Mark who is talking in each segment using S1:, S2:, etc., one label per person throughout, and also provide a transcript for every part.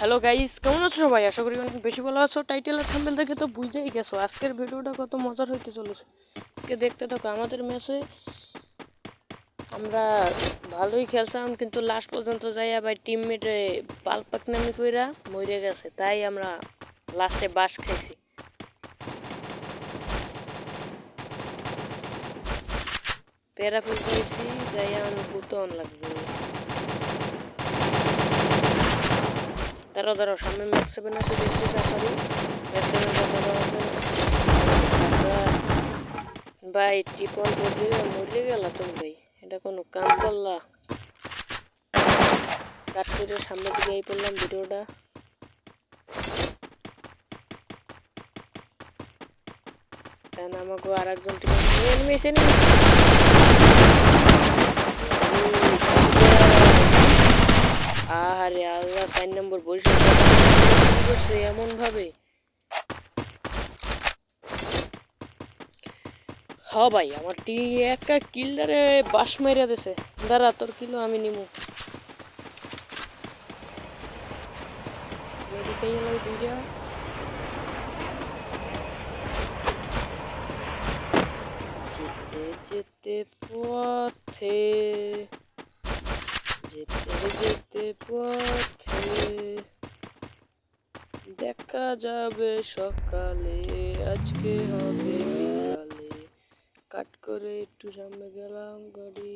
S1: Hello guys কেমন আছো সবাই? আশা করি অনেক বেশি ভালো আছো। টাইটেল আর থাম্বেল দেখে তো বুঝেই গেছো। আজকের ভিডিওটা কত মজার হইতে চলেছে। আজকে দেখতে থাকো, আমাদের ম্যাচে আমরা ভালোই খেলছিলাম, কিন্তু লাস্ট পর্যন্ত যাই আবার টিমমেটে পালপাক নামি কইরা মরে গেছে। তাই আমরা লাস্টে বাস খাইছি। প্যারা ফেল খাইছি যাই আমি বুতন লাগবে। দাঁড়াও দাঁড়াও সামনে ম্যাক্স সেভেন আছে, দেখতে তাড়াতাড়ি ম্যাক্স সেভেন ভাই টিপন করে মরে গেল তুমি ভাই। এটা কোনো কাম করলা। কাট করে সামনের দিকে এই পড়লাম ভিডিওটা। আমাকে আর একজন এনিমিস এনিমিস আহারে আল্লাহ, চার নম্বর পরিষদ করছে এমন ভাবে। হ ভাই, আমার টি একা কিল্ডারে বাস মারিয়া দিছে। দাঁড়া, তোর কিলো আমি নিমু। যেতে যেতে পথে। যেতে যেতে পথে দেখা যাবে সকালে, আজকে হবে বিকালে। কাট করে একটু সামনে গেলাম, গাড়ি।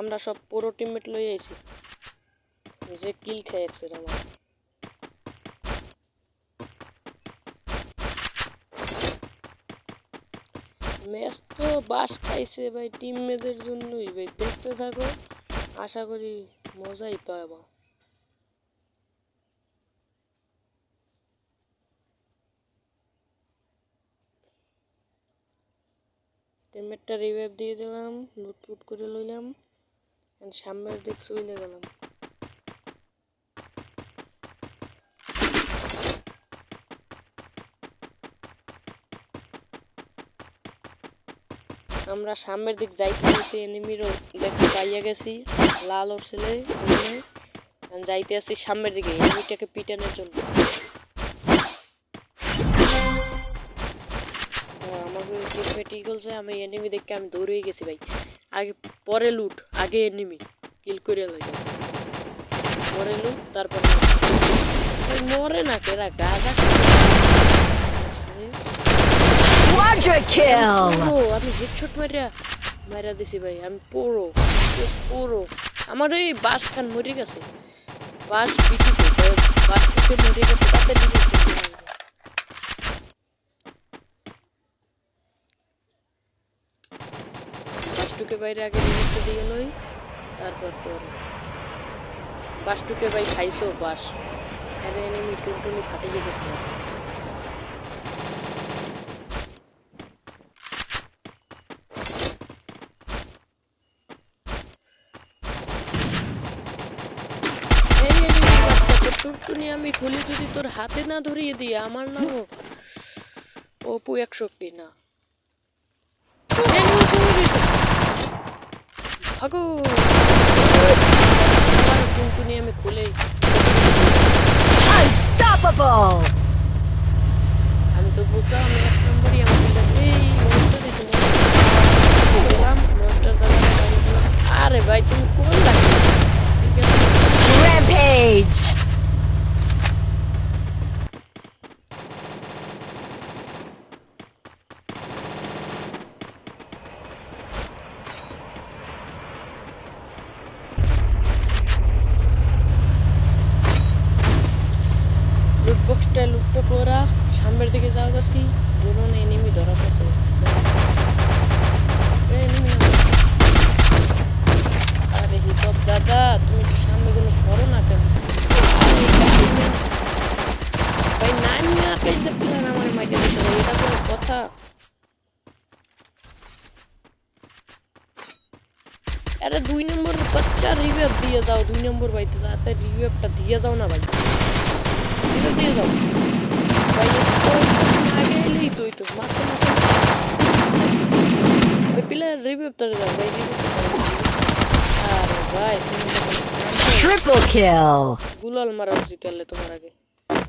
S1: আমরা সব পুরো টিমমেট লই আইছি। যে কিল খেয়ে আমার ম্যাচ তো বাস খাইছে ভাই টিম মেয়েদের জন্যই ভাই। দেখতে থাকো, আশা করি মজাই পাবা। টিমমেটটা রিভাইভ দিয়ে দিলাম লুটপুট করে লইলাম সামনের দিক চলে গেলাম। আমরা সামনের দিক যাইতে যাইতে এনিমিরও দেখতে পাইয়া গেছি। লাল ওর ছেলে যাইতে আছি সামনের দিকে, এনিমিটাকে পিটানোর জন্য। আমাকে আমি এনিমি দেখে আমি দৌড়ে গেছি ভাই। আগে পরে লুট, আগে এনিমি, কিল করে লই। পরে লুট, তারপর মরে। না কেরা? গাজা
S2: Quadra kill!
S1: আমি হেডশট মারিয়া মারিয়া দিছি ভাই আমি পুরো পুরো আমার ওই বাস খান মরে গেছে। বাস পিটিতে বাস পিটে মরে গেছে তাতে বাসটুকে বাইরে আগে রিলিজটা দিয়ে লই, তারপর পরে। বাসটুকে ভাই খাইছো বাস। আরে এনিমি টুনটুনি ফাটে গেছে টুনটুনি আমি খুলি যদি তোর হাতে না ধরিয়ে দিই আমার নাম অপু একষট্টি না। ভাগো। টুনটুনি আমি খুলেই।
S2: Unstoppable!
S1: আমি তো বুঝলাম এক নম্বরই আমাকে এই মনটা দিতে মনটা দাদা আরে ভাই তুমি কোন লাগে ঠিক আছে
S2: Rampage!
S1: লুটবক্সটা লুটটা করা, সামনের দিকে যাওয়া করছি দুজন এনিমি ধরা পড়ছে। আরে হিপহপ দাদা, তুমি একটু সামনে কোনো সরো না কেন? ভাই না কথা। আরে দুই নম্বর বাচ্চা রিভেভ দিয়ে দাও, দুই নম্বর ভাইতে তাড়াতাড়ি রিভেভটা দিয়ে যাও না ভাই। রিভেভ দিয়ে যাও আগে এলেই তো তো মারতে মারতে ওই পিলার রিভেভ তারে দাও ভাই রিভেভ ভাই
S2: Triple kill.
S1: গুলাল মারা উচিত তাহলে তোমার আগে।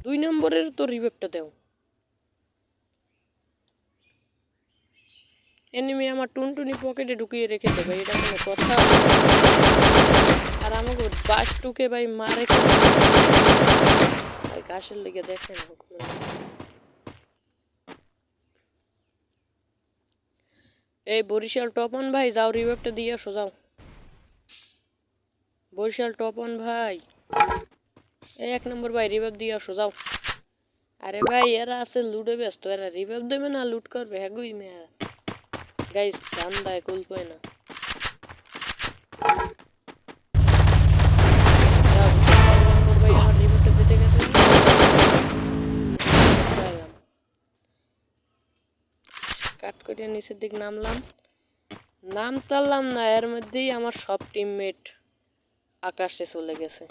S1: দুই নম্বরের তো রিভেপটা দাও। এনিমি আমার টুনটুনি পকেটে ঢুকিয়ে রেখেছে ভাই, এটা কোনো কথা আর আমাকে বাস টুকে ভাই মারে। ঘাসের লেগে দেখেন এই বরিশাল টপন ভাই যাও রিভেপটা দিয়ে আসো যাও বরিশাল টপন ভাই এই এক নম্বর ভাই রিভাইভ দিয়ে আসো যাও আরে ভাই এরা আছে লুটে ব্যস্ত এরা রিভাইভ দেবে না লুট করবে হ্যাঁ গুই মেয়া গাইস ধান্দায় কুল পায় না কাট করে নিচের দিক নামলাম। নাম তারলাম না, এর মধ্যেই আমার সব টিমমেট আকাশে চলে গেছে।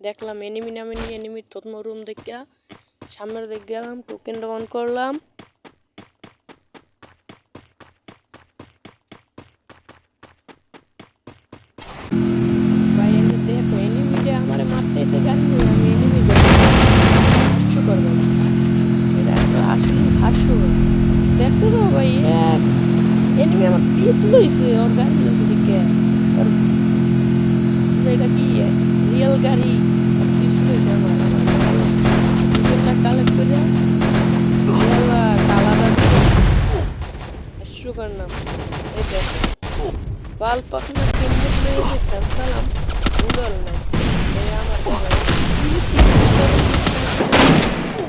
S1: দেখলাম এনিমি নামে নিয়ে এনিমির রুম দেখিয়া সামনের দিক গেলাম টোকেন ডাউন করলাম। আমার পিস লইছে ওর গাড়ি লইছে দিকে ওর এটা কি রিয়েল গাড়ি পিস লইছে আমার আমার টিকেটটা কালেক্ট করে রিয়েল কালার সুগার নাম এই দেখো বাল পাখনা কিনতে লয়ে যে সালাম গুগল নাই এই আমার বাবা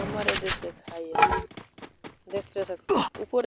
S1: আমার এদেশে খাইয়ে দেখতে থাকো উপরে